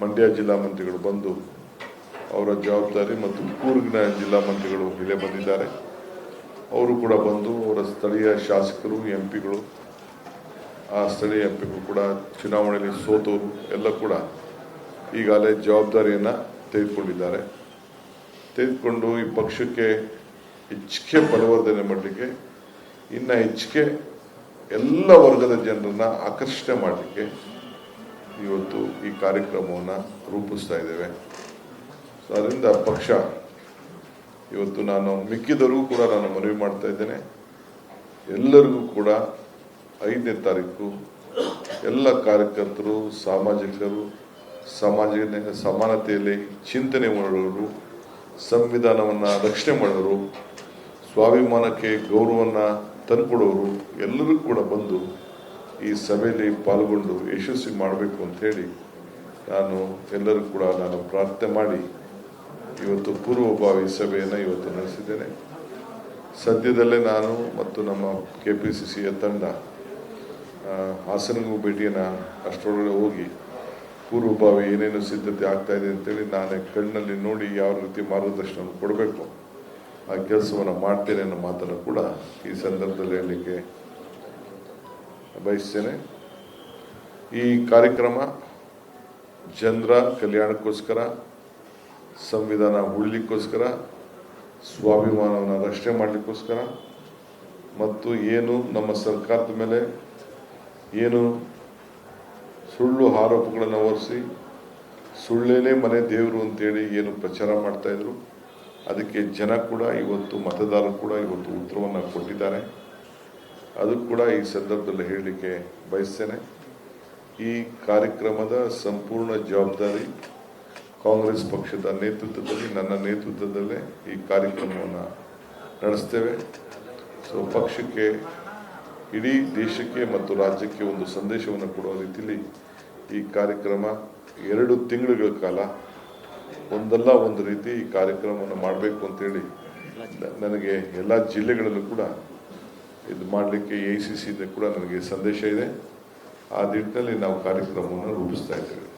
ಮಂಡ್ಯ ಜಿಲ್ಲಾ ಮಂತ್ರಿಗಳು ಬಂದು ಅವರ ಜವಾಬ್ದಾರಿ ಮತ್ತು ಕೂರ್ಗಿನ ಜಿಲ್ಲಾ ಮಂತ್ರಿಗಳು ಇಲ್ಲೇ ಬಂದಿದ್ದಾರೆ. ಅವರು ಕೂಡ ಬಂದು ಅವರ ಸ್ಥಳೀಯ ಶಾಸಕರು, ಎಂ ಪಿಗಳು, ಆ ಸ್ಥಳೀಯ ಎಂ ಪಿಗಳು ಕೂಡ ಚುನಾವಣೆಯಲ್ಲಿ ಸೋತವರು ಎಲ್ಲ ಕೂಡ ಈಗಾಗಲೇ ಜವಾಬ್ದಾರಿಯನ್ನು ತೆಗೆದುಕೊಂಡಿದ್ದಾರೆ. ತೆಗೆದುಕೊಂಡು ಈ ಪಕ್ಷಕ್ಕೆ ಹೆಚ್ಚಿಗೆ ಬಲವರ್ಧನೆ ಮಾಡಲಿಕ್ಕೆ, ಇನ್ನು ಹೆಚ್ಚಿಗೆ ಎಲ್ಲ ವರ್ಗದ ಜನರನ್ನು ಆಕರ್ಷಣೆ ಮಾಡಲಿಕ್ಕೆ ಇವತ್ತು ಈ ಕಾರ್ಯಕ್ರಮವನ್ನು ರೂಪಿಸ್ತಾ ಇದ್ದೇವೆ. ಸೊ ಅದರಿಂದ ಪಕ್ಷ, ಇವತ್ತು ನಾನು ಮಿಕ್ಕಿದವರಿಗೂ ಕೂಡ ನಾನು ಮನವಿ ಮಾಡ್ತಾ ಇದ್ದೇನೆ. ಎಲ್ಲರಿಗೂ ಕೂಡ ಐದನೇ ತಾರೀಕು ಎಲ್ಲ ಕಾರ್ಯಕರ್ತರು, ಸಾಮಾಜಿಕರು ಸಮಾಜ ಸಮಾನತೆಯಲ್ಲಿ ಚಿಂತನೆ ಮಾಡೋರು ಸಂವಿಧಾನವನ್ನು ರಕ್ಷಣೆ ಮಾಡೋರು ಸ್ವಾಭಿಮಾನಕ್ಕೆ ಗೌರವವನ್ನು ತಂದುಕೊಡೋರು ಎಲ್ಲರೂ ಕೂಡ ಬಂದು ಈ ಸಭೆಯಲ್ಲಿ ಪಾಲ್ಗೊಂಡು ಯಶಸ್ವಿ ಮಾಡಬೇಕು ಅಂತ ಹೇಳಿ ನಾನು ಎಲ್ಲರೂ ಕೂಡ ನಾನು ಪ್ರಾರ್ಥನೆ ಮಾಡಿ ಇವತ್ತು ಪೂರ್ವಭಾವಿ ಸಭೆಯನ್ನು ಇವತ್ತು ನಡೆಸಿದ್ದೇನೆ. ಸದ್ಯದಲ್ಲೇ ನಾನು ಮತ್ತು ನಮ್ಮ ಕೆ ಪಿ ಸಿ ಸಿಯ ತಂಡ ಹಾಸನಗೂ ಭೇಟಿಯನ್ನು ಅಷ್ಟರೊಳಗೆ ಹೋಗಿ ಪೂರ್ವಭಾವಿ ಏನೇನು ಸಿದ್ಧತೆ ಆಗ್ತಾ ಇದೆ ಅಂತೇಳಿ ನಾನೇ ಕಣ್ಣಲ್ಲಿ ನೋಡಿ ಯಾವ ರೀತಿ ಮಾರ್ಗದರ್ಶನ ಕೊಡಬೇಕು, ಆ ಕೆಲಸವನ್ನು ಮಾಡ್ತೇನೆ ಅನ್ನೋ ಮಾತನ್ನು ಕೂಡ ಈ ಸಂದರ್ಭದಲ್ಲಿ ಹೇಳಲಿಕ್ಕೆ ಬಯಸ್ತೇನೆ ಈ ಕಾರ್ಯಕ್ರಮ ಜನರ ಕಲ್ಯಾಣಕ್ಕೋಸ್ಕರ, ಸಂವಿಧಾನ ಉಳಿಲಿಕ್ಕೋಸ್ಕರ, ಸ್ವಾಭಿಮಾನವನ್ನು ರಕ್ಷಣೆ ಮಾಡಲಿಕ್ಕೋಸ್ಕರ ಮತ್ತು ಏನು ನಮ್ಮ ಸರ್ಕಾರದ ಮೇಲೆ ಏನು ಸುಳ್ಳು ಆರೋಪಗಳನ್ನು ಹೊರಿಸಿ, ಸುಳ್ಳೇನೇ ಮನೆ ದೇವರು ಅಂತೇಳಿ ಏನು ಪ್ರಚಾರ ಮಾಡ್ತಾಯಿದ್ರು ಅದಕ್ಕೆ ಜನ ಕೂಡ ಇವತ್ತು ಮತದಾರರು ಕೂಡ ಇವತ್ತು ಉತ್ತರವನ್ನು ಕೊಟ್ಟಿದ್ದಾರೆ. ಅದು ಕೂಡ ಈ ಸಂದರ್ಭದಲ್ಲಿ ಹೇಳಲಿಕ್ಕೆ ಬಯಸ್ತೇನೆ. ಈ ಕಾರ್ಯಕ್ರಮದ ಸಂಪೂರ್ಣ ಜವಾಬ್ದಾರಿ ಕಾಂಗ್ರೆಸ್ ಪಕ್ಷದ ನೇತೃತ್ವದಲ್ಲಿ, ನನ್ನ ನೇತೃತ್ವದಲ್ಲೇ ಈ ಕಾರ್ಯಕ್ರಮವನ್ನು ನಡೆಸ್ತೇವೆ. ಸೊ, ಪಕ್ಷಕ್ಕೆ, ಇಡೀ ದೇಶಕ್ಕೆ ಮತ್ತು ರಾಜ್ಯಕ್ಕೆ ಒಂದು ಸಂದೇಶವನ್ನು ಕೊಡುವ ರೀತಿಯಲ್ಲಿ ಈ ಕಾರ್ಯಕ್ರಮ ಎರಡು ತಿಂಗಳುಗಳ ಕಾಲ ಒಂದಲ್ಲ ಒಂದು ರೀತಿ ಈ ಕಾರ್ಯಕ್ರಮವನ್ನು ಮಾಡಬೇಕು ಅಂತೇಳಿ ನನಗೆ ಎಲ್ಲ ಜಿಲ್ಲೆಗಳಲ್ಲೂ ಕೂಡ ಇದು ಮಾಡಲಿಕ್ಕೆ ಎ ಸಿ ಸಿಯಿಂದ ಕೂಡ ನನಗೆ ಸಂದೇಶ ಇದೆ. ಆ ನಿಟ್ಟಿನಲ್ಲಿ ನಾವು ಕಾರ್ಯಕ್ರಮವನ್ನು ರೂಪಿಸ್ತಾ ಇದ್ದೇವೆ.